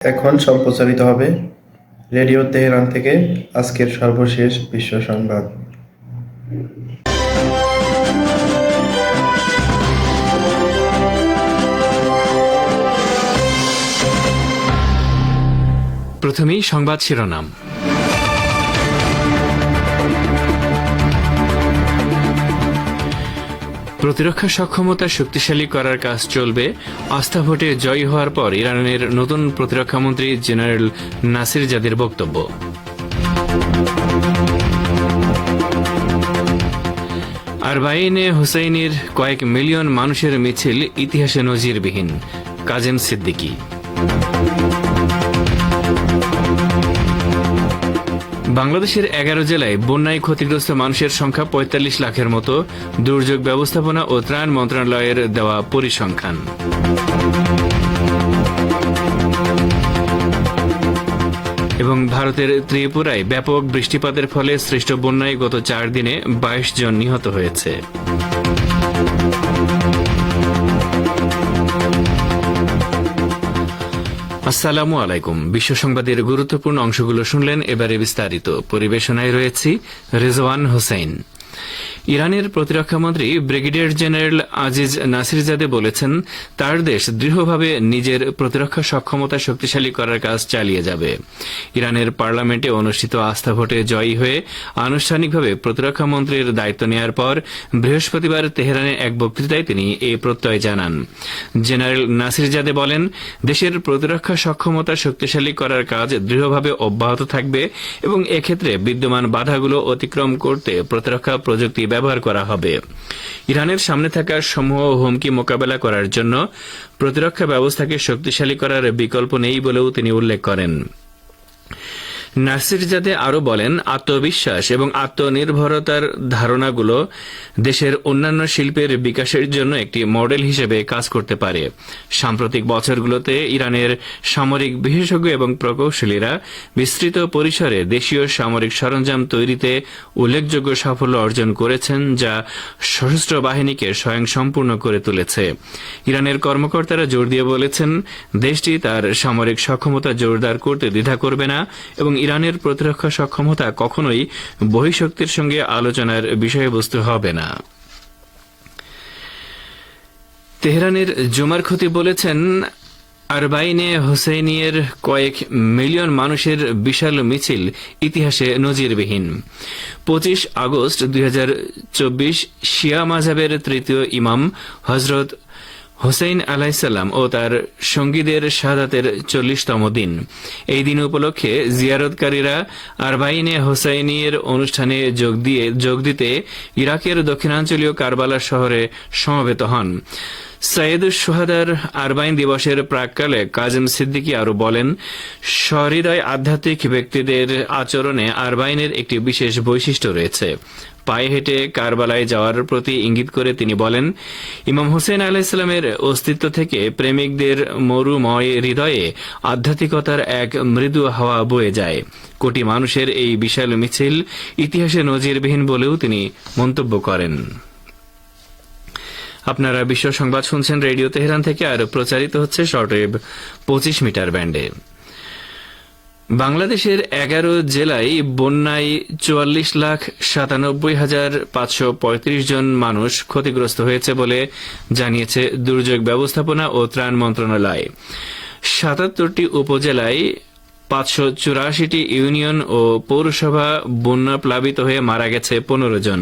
এখন সম্প্রচারিত হবে রেডিও তেহরান থেকে আজকের সর্বশেষ বিশ্ব সংবাদ। প্রথমেই সংবাদ শিরোনাম। প্রতিরক্ষা সক্ষমতা শক্তিশালী করার কাজ চলবে। আস্থা ভোটে জয়ী হওয়ার পর ইরানের নতুন প্রতিরক্ষামন্ত্রী জেনারেল নাসির জাদের বক্তব্য। আরবাইনে হুসাইনের কয়েক মিলিয়ন মানুষের মিছিল ইতিহাসে নজিরবিহীন। কাজেম সিদ্দিকী। বাংলাদেশের এগারো জেলায় বন্যায় ক্ষতিগ্রস্ত মানুষের সংখ্যা পঁয়তাল্লিশ লাখের মতো। দুর্যোগ ব্যবস্থাপনা ও ত্রাণ মন্ত্রণালয়ের দেওয়া পরিসংখ্যান। এবং ভারতের ত্রিপুরায় ব্যাপক বৃষ্টিপাতের ফলে সৃষ্ট বন্যায় গত চার দিনে বাইশ জন নিহত হয়েছে। আসসালামু আলাইকুম। বিশ্ব সংবাদের গুরুত্বপূর্ণ অংশগুলো শুনলেন এবারে বিস্তারিত। পরিবেশনায় রয়েছি রেজওয়ান হোসেন। ইরানের প্রতিরক্ষামন্ত্রী ব্রিগেডিয়ার জেনারেল আজিজ নাসিরজাদে বলেছেন, তার দেশ দৃঢ়ভাবে নিজের প্রতিরক্ষা সক্ষমতা শক্তিশালী করার কাজ চালিয়ে যাবে। ইরানের পার্লামেন্টে অনুষ্ঠিত আস্থা ভোটে জয়ী হয়ে আনুষ্ঠানিকভাবে প্রতিরক্ষা মন্ত্রীর দায়িত্ব নেওয়ার পর বৃহস্পতিবার তেহরানে এক বক্তৃতায় তিনি এই প্রত্যয় জানান। জেনারেল নাসিরজাদে বলেন, দেশের প্রতিরক্ষা সক্ষমতা শক্তিশালী করার কাজ দৃঢ়ভাবে অব্যাহত থাকবে এবং এক্ষেত্রে বিদ্যমান বাধাগুলো অতিক্রম করতে প্রতিরক্ষা প্রযুক্তি ব্যবহার করা হবে। ইরানের সামনে থাকা সমূহ হুমকি মোকাবেলা করার জন্য প্রতিরক্ষা ব্যবস্থাকে শক্তিশালী করার বিকল্প নেই বলেও তিনি উল্লেখ করেন। নাসির জাদে আরও বলেন, আত্মবিশ্বাস এবং আত্মনির্ভরতার ধারণাগুলো দেশের অন্যান্য শিল্পের বিকাশের জন্য একটি মডেল হিসেবে কাজ করতে পারে। সাম্প্রতিক বছরগুলোতে ইরানের সামরিক বিশেষজ্ঞ এবং প্রকৌশলীরা বিস্তৃত পরিসরে দেশীয় সামরিক সরঞ্জাম তৈরিতে উল্লেখযোগ্য সাফল্য অর্জন করেছেন, যা সশস্ত্র বাহিনীকে স্বয়ংসম্পূর্ণ করে তুলেছে। ইরানের কর্মকর্তারা জোর দিয়ে বলেছেন, দেশটি তার সামরিক সক্ষমতা জোরদার করতে দ্বিধা করবে না এবং ইরানের প্রতিরক্ষা সক্ষমতা কখনোই বহিঃশক্তির সঙ্গে আলোচনার বিষয়বস্তু হবে না। তেহরানের জুমার খতি বলেছেন, আরবাইনে হোসেনিয়ের কয়েক মিলিয়ন মানুষের বিশাল মিছিল ইতিহাসে নজিরবিহীন। পঁচিশ আগস্ট দুই হাজার চব্বিশ শিয়া মাজাবের তৃতীয় ইমাম হজরত হোসেইন আলাইসাল্লাম ও তার সঙ্গীদের শাহাদাতের চল্লিশতম দিন। এই দিন উপলক্ষে জিয়ারতকারীরা আরবাইনে হোসাইনিয়ের অনুষ্ঠানে যোগ দিয়ে যোগ দিতে ইরাকের দক্ষিণাঞ্চলীয় কারবালা শহরে সমবেত হন। সৈয়দ সোহাদার আরবাইন দিবসের প্রাককালে কাজেম সিদ্দিকী আরও বলেন, সহৃদয় আধ্যাত্মিক ব্যক্তিদের আচরণে আরবাইনের একটি বিশেষ বৈশিষ্ট্য রয়েছে। পায়ে হেঁটে কারবালায় যাওয়ার প্রতি ইঙ্গিত করে তিনি বলেন, ইমাম হুসেন হোসেন ইসলামের অস্তিত্ব থেকে প্রেমিকদের মরুময় হৃদয়ে আধ্যাত্মিকতার এক মৃদু হাওয়া বয়ে যায়। কোটি মানুষের এই বিশাল মিছিল ইতিহাসে নজিরবিহীন বলেও তিনি মন্তব্য করেন। আপনারা বিশ্ব সংবাদ শুনছেন রেডিও তেহরান থেকে, আর প্রচারিত হচ্ছে শর্টওয়েভ পঁচিশ মিটার ব্যান্ডে। বাংলাদেশের এগারো জেলায় বন্যায় চুয়াল্লিশ লাখ সাতানব্বই হাজার পাঁচশো পঁয়ত্রিশ জন মানুষ ক্ষতিগ্রস্ত হয়েছে বলে জানিয়েছে দুর্যোগ ব্যবস্থাপনা ও ত্রাণ মন্ত্রণালয়। সাতাত্তরটি উপজেলায় পাঁচশো চুরাশিটি ইউনিয়ন ও পৌরসভা বন্যা প্লাবিত হয়ে মারা গেছে পনেরো জন।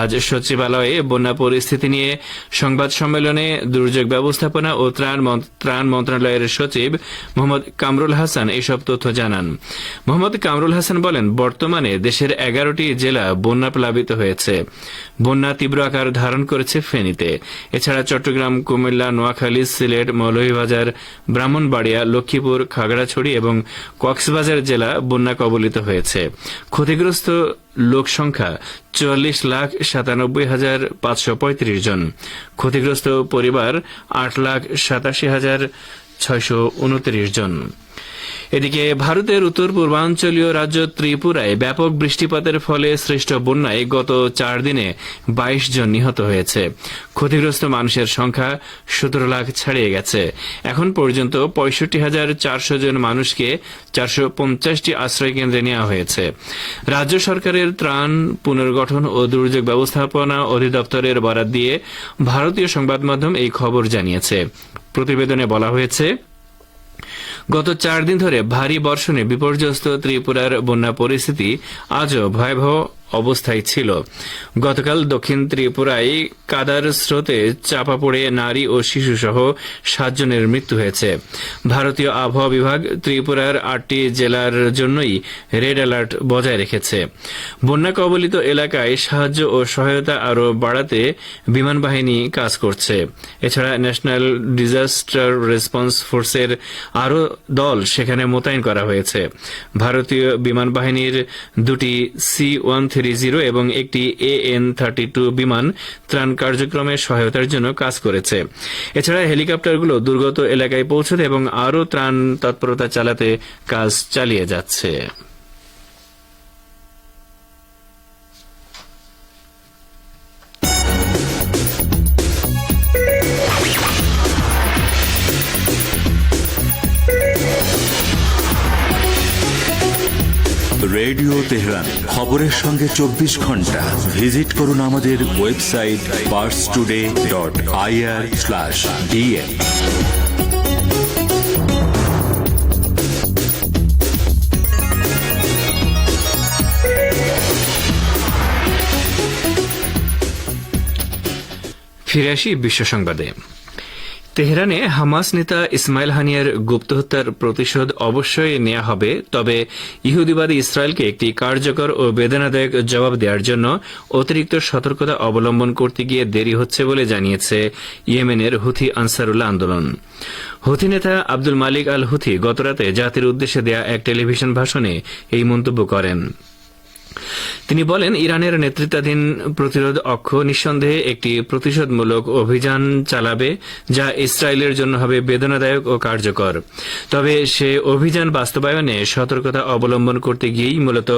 আজ সচিবালয়ে বন্যা পরিস্থিতি নিয়ে সংবাদ সম্মেলনে দুর্যোগ ব্যবস্থাপনা ও ত্রাণ ত্রাণ মন্ত্রণালয়ের সচিব মোহাম্মদ কামরুল হাসান এসব তথ্য জানান। মোহাম্মদ কামরুল হাসান বলেন, বর্তমানে দেশের এগারোটি জেলা বন্যা প্লাবিত হয়েছে। বন্যা তীব্র আকার ধারণ করেছে ফেনীতে। এছাড়া চট্টগ্রাম, কুমিল্লা, নোয়াখালী, সিলেট, মৌলভীবাজার, ব্রাহ্মণবাড়িয়া, লক্ষ্মীপুর, খাগড়াছড়ি এবং কক্সবাজার জেলা বন্যা কবলিত হয়েছে। ক্ষতিগ্রস্ত লোক সংখ্যা চুয়াল্লিশ লাখ সাতানব্বই হাজার পাঁচশো পঁয়ত্রিশ জন। ক্ষতিগ্রস্ত পরিবার আট লাখ সাতাশি হাজার ছয়শো উনত্রিশ জন। এদিকে ভারতের উত্তর পূর্বাঞ্চলীয় রাজ্য ত্রিপুরায় ব্যাপক বৃষ্টিপাতের ফলে সৃষ্ট বন্যায় গত চার দিনে বাইশ জন নিহত হয়েছে। ক্ষতিগ্রস্ত মানুষের সংখ্যা সতেরো লাখ ছাড়িয়ে গেছে। এখন পর্যন্ত পঁয়ষট্টি হাজার চারশো জন মানুষকে চারশো পঞ্চাশটি আশ্রয় কেন্দ্রে নেওয়া হয়েছে। রাজ্য সরকারের ত্রাণ, পুনর্গঠন ও দুর্যোগ ব্যবস্থাপনা অধিদপ্তরের বরাদ দিয়ে ভারতীয় সংবাদ মাধ্যম এই খবর জানিয়েছে। প্রতিবেদনে বলা হয়েছে গত চার দিন ধরে ভারী বর্ষণে বিপর্যস্ত ত্রিপুরার বন্যা পরিস্থিতি আজও ভয়াবহ। অবস্থায় ছিল। গতকাল দক্ষিণ ত্রিপুরায় কাদার স্রোতে চাপা পড়ে নারী ও শিশু সহ সাতজনের মৃত্যু হয়েছে। ভারতীয় আবহাওয়া বিভাগ ত্রিপুরার আটটি জেলার জন্যই রেড অ্যালার্ট বজায় রেখেছে। বন্যা কবলিত এলাকায় সাহায্য ও সহায়তা আরও বাড়াতে বিমান বাহিনী কাজ করছে। এছাড়া ন্যাশনাল ডিজাস্টার রেসপন্স ফোর্সের আরও দল সেখানে মোতায়েন করা হয়েছে। ভারতীয় বিমান বাহিনীর দুটি সি ওয়ান থ্রি জিরো এবং একটি এ এন থার্টি টু বিমান ত্রাণ কার্যক্রমের সহায়তার জন্য কাজ করেছে। এছাড়া হেলিকপ্টারগুলো দুর্গত এলাকায় পৌঁছতে এবং আরও ত্রাণ তৎপরতা চালাতে কাজ চালিয়ে যাচ্ছে। রেডিও তেহরান, খবরের সঙ্গে চব্বিশ ঘণ্টা। ভিজিট করুন আমাদের website Pars Today dot IR slash ফিরে আসি বিশ্ব সংবাদে। তেহরানে হামাস নেতা ইসমাইল হানিয়ার গুপ্ত হত্যার প্রতিশোধ অবশ্যই নেওয়া হবে, তবে ইহুদিবাদী ইসরায়েলকে একটি কার্যকর ও বেদনাদায়ক জবাব দেওয়ার জন্য অতিরিক্ত সতর্কতা অবলম্বন করতে গিয়ে দেরি হচ্ছে বলে জানিয়েছে ইয়েমেনের হুথি আনসারুল্লাহ আন্দোলন। হুথি নেতা আব্দুল মালিক আল হুথি গতরাতে জাতির উদ্দেশ্যে দেয়া এক টেলিভিশন ভাষণে এই মন্তব্য করেন। তিনি বলেন, ইরানের নেতৃত্বাধীন প্রতিরোধ অক্ষ নিঃসন্দেহে একটি প্রতিশোধমূলক অভিযান চালাবে, যা ইসরায়েলের জন্য হবে বেদনাদায়ক ও কার্যকর। তবে সে অভিযান বাস্তবায়নে সতর্কতা অবলম্বন করতে গিয়েই মূলত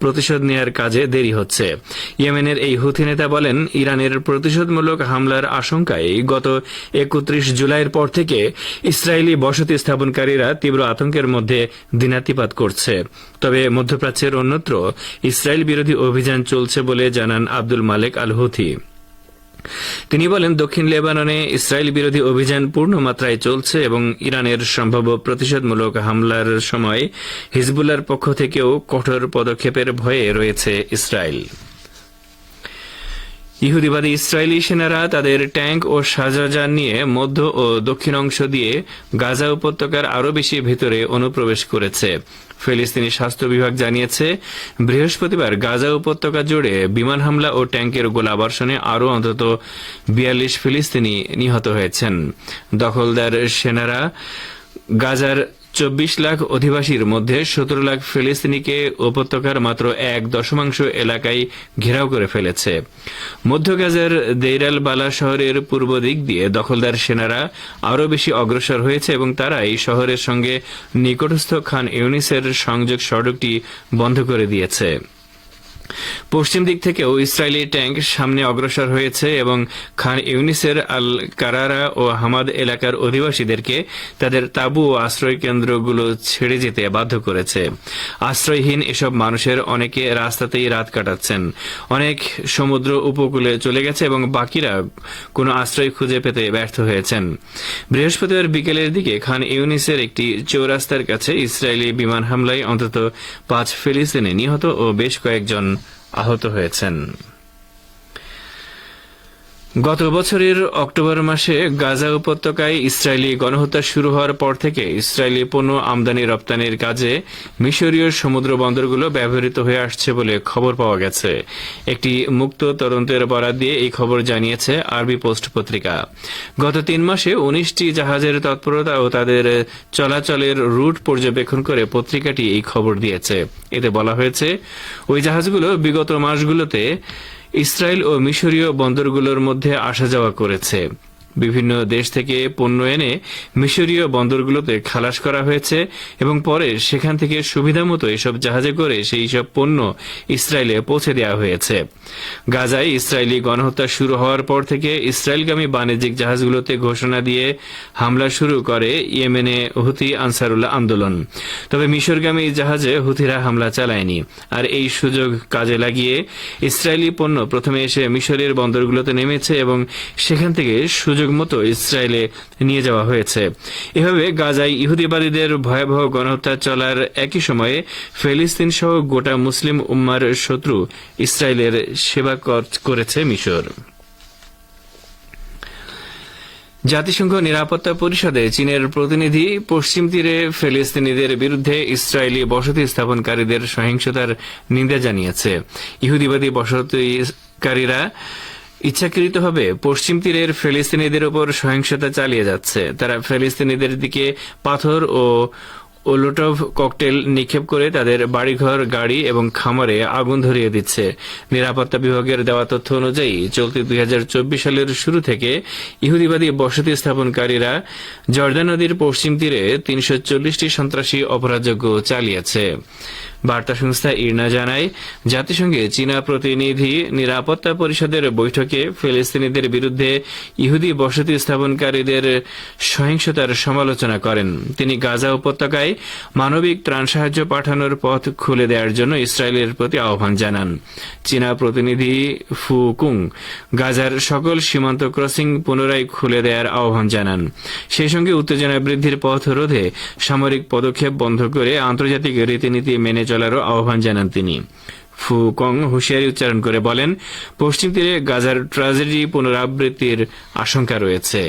প্রতিশোধ নেয়ার কাজে দেরি হচ্ছে। ইয়েমেনের এই হুথি নেতা বলেন, ইরানের প্রতিশোধমূলক হামলার আশঙ্কায় গত একত্রিশ জুলাইয়ের পর থেকে ইসরায়েলি বসতি স্থাপনকারীরা তীব্র আতঙ্কের মধ্যে দিনাতিপাত করছে। তবে মধ্যপ্রাচ্যের অন্যত্র ইসরায়েল বিরোধী অভিযান চলছে বলে জানান আব্দুল মালেক আল হুথি তিনি বলেন, দক্ষিণ লেবাননে ইসরায়েল বিরোধী অভিযান পূর্ণ মাত্রায় চলছে এবং ইরানের সম্ভাব্য প্রতিশোধমূলক হামলার সময় হিজবুল্লার পক্ষ থেকেও কঠোর পদক্ষেপের ভয়ে রয়েছে ইসরায়েল। ইহুদিবাদী ইসরায়েলি সেনারা তাদের ট্যাঙ্ক ও সাজাযান নিয়ে মধ্য ও দক্ষিণ অংশ দিয়ে গাজা উপত্যকার আরও বেশি ভেতরে অনুপ্রবেশ করেছে। ফিলিস্তিনি স্বাস্থ্য বিভাগ জানিয়েছে, বৃহস্পতিবার গাজা উপত্যকা জুড়ে বিমান হামলা ও ট্যাঙ্কের গোলাবর্ষণে আরও অন্তত বিয়াল্লিশ ফিলিস্তিনি নিহত হয়েছেন। দখলদার সেনারা গাজার চব্বিশ লাখ অধিবাসীর মধ্যে সতেরো লাখ ফিলিস্তিনিকে উপত্যকার মাত্র এক দশমাংশ এলাকায় ঘেরাও করে ফেলেছে। মধ্য গাজার দেইরাল বালা শহরের পূর্ব দিক দিয়ে দখলদার সেনারা আরও বেশি অগ্রসর হয়েছে এবং তারা এই শহরের সঙ্গে নিকটস্থ খান ইউনিসের সংযোগ সড়কটি বন্ধ করে দিয়েছে। পশ্চিম দিক থেকেও ইসরায়েলি ট্যাঙ্ক সামনে অগ্রসর হয়েছে এবং খান ইউনিসের আল কারারা ও হামাদ এলাকার অধিবাসীদেরকে তাদের তাবু ও আশ্রয় কেন্দ্রগুলো ছেড়ে যেতে বাধ্য করেছে। আশ্রয়হীন এসব মানুষের অনেকে রাস্তাতেই রাত কাটাচ্ছেন। অনেক সমুদ্র উপকূলে চলে গেছে এবং বাকিরা কোনো আশ্রয় খুঁজে পেতে ব্যর্থ হয়েছেন। বৃহস্পতিবার বিকেলের দিকে খান ইউনিসের একটি চৌরাস্তার কাছে ইসরায়েলি বিমান হামলায় অন্তত পাঁচ ফিলিস্তিনি নিহত ও বেশ কয়েকজন আহত হয়েছেন। গত বছরের অক্টোবর মাসে গাজা উপত্যকায় ইসরায়েলি গণহত্যা শুরু হওয়ার পর থেকে ইসরায়েলি পণ্য আমদানি রপ্তানির কাজে মিশরীয় সমুদ্র বন্দরগুলো ব্যবহৃত হয়ে আসছে বলে খবর পাওয়া গেছে। একটি মুক্ত তদন্তের বরাদ দিয়ে এই খবর জানিয়েছে আরবি পোস্ট পত্রিকা। গত তিন মাসে উনিশটি জাহাজের তৎপরতা ও তাদের চলাচলের রুট পর্যবেক্ষণ করে পত্রিকাটি এই খবর দিয়েছে। এতে বলা হয়েছে, ওই জাহাজগুলো বিগত মাসগুলোতে ইসরায়েল ও মিশরীয় বন্দরগুলোর মধ্যে আসা যাওয়া করেছে। বিভিন্ন দেশ থেকে পণ্য এনে মিশরীয় বন্দরগুলোতে খালাস করা হয়েছে এবং পরে সেখান থেকে সুবিধামতো এসব জাহাজে করে সেই সব পণ্য ইসরায়েলে পৌঁছে দেওয়া হয়েছে। গাজায় ইসরায়েলি গণহত্যা শুরু হওয়ার পর থেকে ইসরায়েলগামী বাণিজ্যিক জাহাজগুলোতে ঘোষণা দিয়ে হামলা শুরু করে ইয়েমেনে হুথি আনসারুল্লাহ আন্দোলন। তবে মিশরগামী জাহাজে হুথিরা হামলা চালায়নি। আর এই সুযোগ কাজে লাগিয়ে ইসরায়েলি পণ্য প্রথমে এসে মিশরের বন্দরগুলোতে নেমেছে এবং সেখান থেকে সুযোগ মতো ইসরায়েলে নিয়ে যাওয়া হয়েছে। এভাবে গাজায় ইহুদিবাদীদের ভয়াবহ গণহত্যা চলার একই সময়ে ফিলিস্তিন সহ গোটা মুসলিম উম্মার শত্রু ইসরায়েলের সেবা করেছে মিশর। জাতিসংঘ নিরাপত্তা পরিষদে চীনের প্রতিনিধি পশ্চিম তীরে ফিলিস্তিনিদের বিরুদ্ধে ইসরায়েলি বসতি স্থাপনকারীদের সহিংসতার নিন্দা জানিয়েছে। ইহুদিবাদী বসতিকারীরা ইচ্ছাকৃতভাবে পশ্চিম তীরের ফিলিস্তিনিদের উপর সহিংসতা চালিয়ে যাচ্ছে। তারা ফিলিস্তিনিদের দিকে পাথর ও ওলোটভ ককটেল নিক্ষেপ করে তাদের বাড়িঘর, গাড়ি এবং খামারে আগুন ধরিয়ে দিচ্ছে। নিরাপত্তা বিভাগের দেওয়া তথ্য অনুযায়ী চলতি দুই হাজার চব্বিশ সালের শুরু থেকে ইহুদিবাদী বসতি স্থাপনকারীরা জর্দান নদীর পশ্চিম তীরে তিনশো চল্লিশটি সন্ত্রাসী অপরাধযোগ্য চালিয়েছে। বার্তা সংস্থা ইরনা জানায়, জাতিসংঘে চীনা প্রতিনিধি নিরাপত্তা পরিষদের বৈঠকে ফিলিস্তিনিদের বিরুদ্ধে ইহুদি বসতি স্থাপনকারীদের সহিংসতার সমালোচনা করেন। তিনি গাজা উপত্যকায় মানবিক ত্রাণ সাহায্য পাঠানোর পথ খুলে দেওয়ার জন্য ইসরায়েলের প্রতি আহ্বান জানান। চীনা প্রতিনিধি ফু কুং গাজার সকল সীমান্ত ক্রসিং পুনরায় খুলে দেওয়ার আহ্বান জানান। সেই সঙ্গে উত্তেজনা বৃদ্ধির পথ রোধে সামরিক পদক্ষেপ বন্ধ করে আন্তর্জাতিক রীতিনীতি মেনে চলারও আহ্বান জানান তিনি। ফু কং হুঁশিয়ারি উচ্চারণ করে বলেন, পশ্চিম তীরে গাজার ট্রাজেডি পুনরাবৃত্তির আশঙ্কা রয়েছে।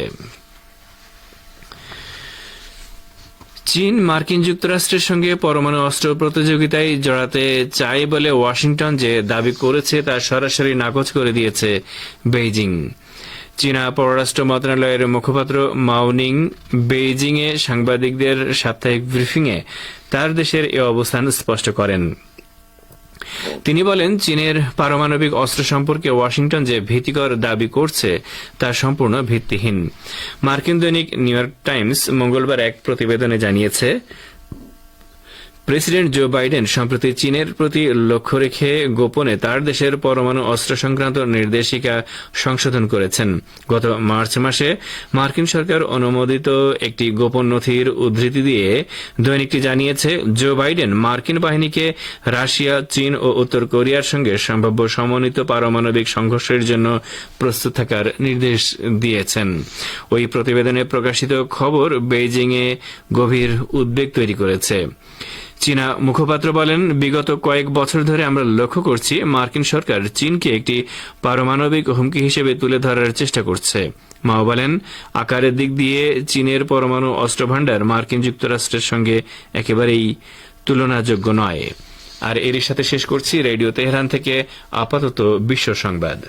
চীন মার্কিন যুক্তরাষ্ট্রের সঙ্গে পরমাণু অস্ত্র প্রতিযোগিতায় জড়াতে চায় বলে ওয়াশিংটন যে দাবি করেছে তা সরাসরি নাকচ করে দিয়েছে বেইজিং। চীনা পররাষ্ট্র মন্ত্রণালয়ের মুখপাত্র মাউনিং বেইজিংয়ে সাংবাদিকদের সাপ্তাহিক ব্রিফিংয়ে তার দেশের এ অবস্থান স্পষ্ট করেন। তিনি বলেন, চীনের পারমাণবিক অস্ত্র সম্পর্কে ওয়াশিংটন যে ভীতিকর দাবি করছে, তা সম্পূর্ণ ভিত্তিহীন। মার্কিন দৈনিক নিউ ইয়র্ক টাইমস মঙ্গলবার এক প্রতিবেদনে জানিয়েছে প্রেসিডেন্ট জো বাইডেন, সম্প্রতি চীনের প্রতি লক্ষ্য রেখে গোপনে তার দেশের পরমাণু অস্ত্র সংক্রান্ত নির্দেশিকা সংশোধন করেছেন। গত মার্চ মাসে মার্কিন সরকার অনুমোদিত একটি গোপন নথির উদ্ধৃতি দিয়ে দৈনিকটি জানিয়েছে, জো বাইডেন মার্কিন বাহিনীকে রাশিয়া, চীন ও উত্তর কোরিয়ার সঙ্গে সম্ভাব্য সমন্বিত পারমাণবিক সংঘর্ষের জন্য প্রস্তুত থাকার নির্দেশ দিয়েছেন। ওই প্রতিবেদনে প্রকাশিত খবর বেইজিংয়ে গভীর উদ্বেগ তৈরি করেছে। চীনা মুখপাত্র বলেন, বিগত কয়েক বছর ধরে আমরা লক্ষ্য করছি মার্কিন সরকার চীনকে একটি পারমাণবিক হুমকি হিসেবে তুলে ধরার চেষ্টা করছে। মাও বলেন, আকারের দিক দিয়ে চীনের পরমাণু অস্ত্রভাণ্ডার মার্কিন যুক্তরাষ্ট্রের সঙ্গে একেবারেই তুলনাযোগ্য নয়। আর এরই সাথে শেষ করছি রেডিও তেহরান থেকে আপাতত বিশ্ব সংবাদ।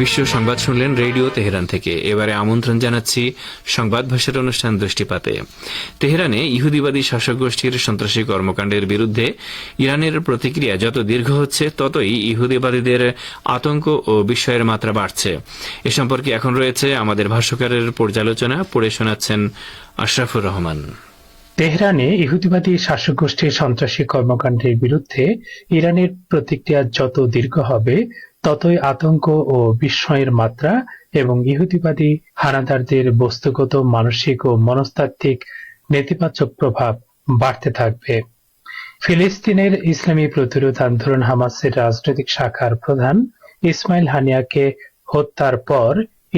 বিশ্ব সংবাদ শুনলেন রেডিও তেহরান থেকে। এবারে আমন্ত্রণ জানাচ্ছি সংবাদ ভাষার অনুষ্ঠান দৃষ্টিপাতে। তেহরানে ইহুদিবাদী শাসক গোষ্ঠীর সন্ত্রাসী কর্মকাণ্ডের বিরুদ্ধে ইরানের প্রতিক্রিয়া যত দীর্ঘ হচ্ছে, ততই ইহুদিবাদীদের আতঙ্ক ও বিস্ময়ের মাত্রা বাড়ছে। এ সম্পর্কে এখন রয়েছে আমাদের ভাষ্যকারের পর্যালোচনা। পড়ে শোনাচ্ছেন আশরাফুর রহমান। তেহরানে ইহুদিবাদী শাসক গোষ্ঠীর সন্ত্রাসী কর্মকাণ্ডের বিরুদ্ধে ইরানের প্রতিক্রিয়া যত দীর্ঘ হবে ততই আতঙ্ক ও বিস্ময়ের মাত্রা এবং ইহুদিবাদী হানাদারদের বস্তুগত, মানসিক ও মনস্তাত্ত্বিক নেতিবাচক প্রভাব বাড়তে থাকবে। ফিলিস্তিনের ইসলামী প্রতিরোধ আন্দোলন হামাসের রাজনৈতিক শাখার প্রধান ইসমাইল হানিয়াকে হত্যার পর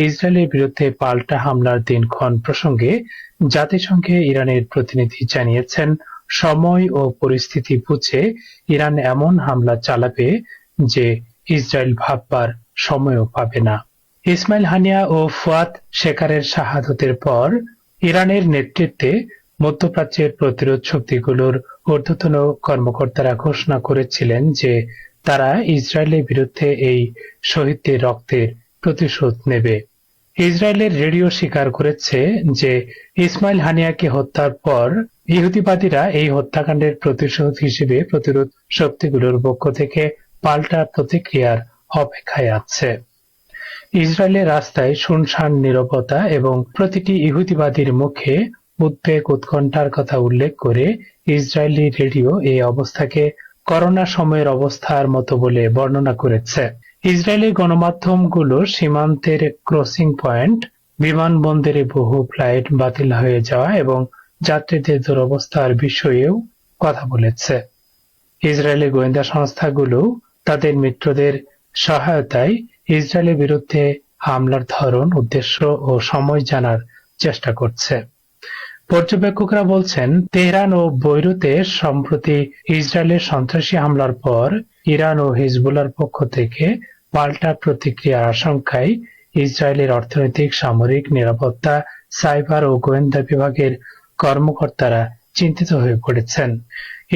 ইসরায়েলের বিরুদ্ধে পাল্টা হামলার দিনক্ষণ প্রসঙ্গে জাতিসংঘে ইরানের প্রতিনিধি জানিয়েছেন, সময় ও পরিস্থিতি বুঝে ইরান এমন হামলা চালাবে যে ইসরায়েল ভাববার সময়ও পাবে না। ইসমাইল হানিয়া ও ফুয়াদ শেখারের শাহাদতের পর ইরানের নেতৃত্বে মধ্যপ্রাচ্যের প্রতিরোধ শক্তিগুলোর ঊর্ধ্বতন কর্মকর্তারা ঘোষণা করেছিলেন যে তারা ইসরায়েলের বিরুদ্ধে এই শহীদদের রক্তের প্রতিশোধ নেবে। ইসরায়েলের রেডিও স্বীকার করেছে যে ইসমাইল হানিয়াকে হত্যার পর ইহুদিবাদীরা এই হত্যাকাণ্ডের প্রতিশোধ হিসেবে প্রতিরোধ শক্তিগুলোর পক্ষ থেকে পাল্টা প্রতিক্রিয়ার অপেক্ষায় আছে। ইসরায়েলের রাস্তায় শুনশান, নীরবতা এবং প্রতিটি ইহুদিবাদীর মুখে উদ্বেগ, উৎকণ্ঠার কথা উল্লেখ করে ইসরায়েলি রেডিও এই অবস্থাকে করোনা সময়ের অবস্থার মতো বলে বর্ণনা করেছে। ইসরায়েলি গণমাধ্যমগুলো সীমান্তের ক্রসিং পয়েন্ট, বিমানবন্দরে বহু ফ্লাইট বাতিল হয়ে যাওয়া এবং যাত্রীদের দুরবস্থার বিষয়েও কথা বলেছে। ইসরায়েলি গোয়েন্দা সংস্থাগুলো তাদের মিত্রদের সহায়তায় ইসরায়েলের বিরুদ্ধে হামলার ধরন, উদ্দেশ্য ও সময় জানার চেষ্টা করছে। পর্যবেক্ষকরা বলছেন, তেহরান ও বৈরুতে সম্প্রতি ইসরায়েলের সন্ত্রাসী হামলার পর ইরান ও হিজবুলার পক্ষ থেকে পাল্টা প্রতিক্রিয়ার আশঙ্কায় ইসরায়েলের অর্থনৈতিক, সামরিক নিরাপত্তা, সাইবার ও গোয়েন্দা বিভাগের কর্মকর্তারা চিন্তিত হয়ে পড়েছেন।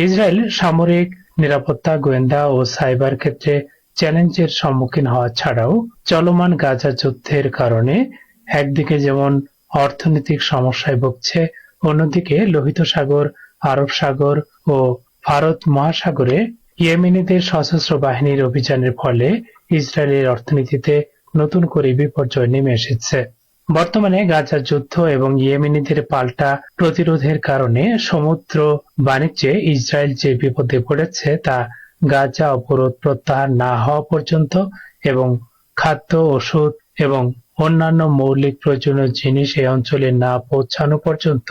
ইসরায়েল সামরিক নিরাপত্তা, গোয়েন্দা ও সাইবার ক্ষেত্রে চ্যালেঞ্জের সম্মুখীন হওয়া ছাড়াও চলমান গাজা যুদ্ধের কারণে একদিকে যেমন অর্থনৈতিক সমস্যায় ভুগছে, অন্যদিকে লোহিত সাগর, আরব সাগর ও ভারত মহাসাগরে ইয়েমেনিদের সশস্ত্র বাহিনীর অভিযানের ফলে ইসরায়েলের অর্থনীতিতে নতুন করে বিপর্যয় নেমে এসেছে। বর্তমানে গাজার যুদ্ধ এবং ইয়েমেনিদের পাল্টা প্রতিরোধের কারণে সমুদ্র বাণিজ্যে ইসরায়েল যে বিপদে পড়েছে তা গাজা অবরোধ প্রত্যাহার না হওয়া পর্যন্ত এবং খাদ্য, ওষুধ এবং অন্যান্য মৌলিক প্রয়োজনীয় জিনিস এই অঞ্চলে না পৌঁছানো পর্যন্ত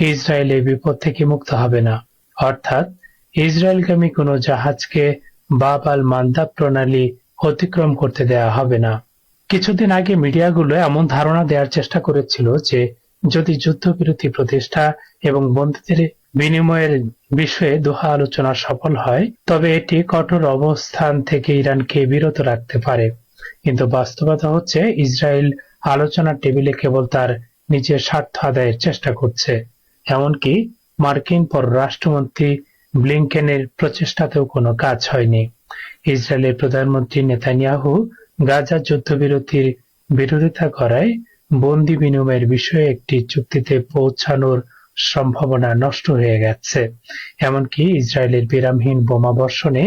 ইসরায়েল এই বিপদ থেকে মুক্ত হবে না। অর্থাৎ ইসরায়েলগামী কোনো জাহাজকে বাব আল মান্দাব প্রণালী অতিক্রম করতে দেয়া হবে না। কিছুদিন আগে মিডিয়াগুলো এমন ধারণা দেওয়ার চেষ্টা করেছিল যে, যদি যুদ্ধবিরতি প্রতিষ্ঠা এবং বন্দীদের বিনিময়ের বিষয়ে দোহা আলোচনা সফল হয়, তবে এটি কঠোর অবস্থান থেকে ইরানকে বিরত রাখতে পারে। কিন্তু বাস্তবতা হচ্ছে, ইসরায়েল আলোচনার টেবিলে কেবল তার নিজের স্বার্থ আদায়ের চেষ্টা করছে। এমনকি মার্কিন পররাষ্ট্রমন্ত্রী ব্লিংকেনের প্রচেষ্টাতেও কোনো কাজ হয়নি। ইসরায়েলের প্রধানমন্ত্রী নেতানিয়াহু গাজা যুদ্ধবিরতির বিরোধিতা করায় বন্দি বিনিময়ের বিষয়ে একটি চুক্তিতে পৌঁছানোর সম্ভাবনা নষ্ট হয়ে গেছে। এমনকি ইসরায়েলের বিরামহীন বোমা বর্ষণে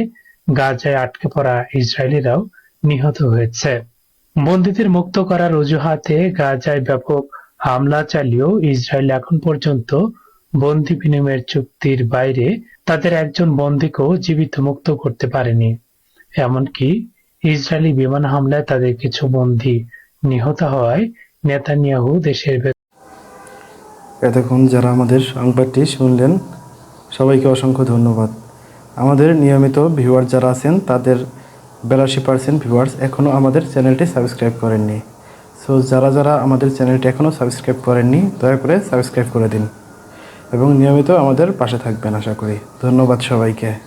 গাজায় আটকে পড়া ইসরায়েলিরাও নিহত হয়েছে। বন্দীদের মুক্ত করার অজুহাতে গাজায় ব্যাপক হামলা চালিয়েও ইসরায়েল এখন পর্যন্ত বন্দি বিনিময়ের চুক্তির বাইরে তাদের একজন বন্দীকেও জীবিত মুক্ত করতে পারেনি। এমনকি ইসরায়েলি বিমান হামলায় তাদের কিছু বন্দী নিহত হওয়ায় নেতানিয়াহু দেশের এতক্ষণ যারা আমাদের সংবাদটি শুনলেন, সবাইকে অসংখ্য ধন্যবাদ। আমাদের নিয়মিত ভিউয়ার যারা আছেন, তাদের বিরাশি পার্সেন্ট ভিউয়ার্স এখনও আমাদের চ্যানেলটি সাবস্ক্রাইব করেননি। সো যারা যারা আমাদের চ্যানেলটি এখনও সাবস্ক্রাইব করেননি, দয়া করে সাবস্ক্রাইব করে দিন। এবং নিয়মিত আমাদের পাশে থাকবেন, আশা করি। ধন্যবাদ সবাইকে।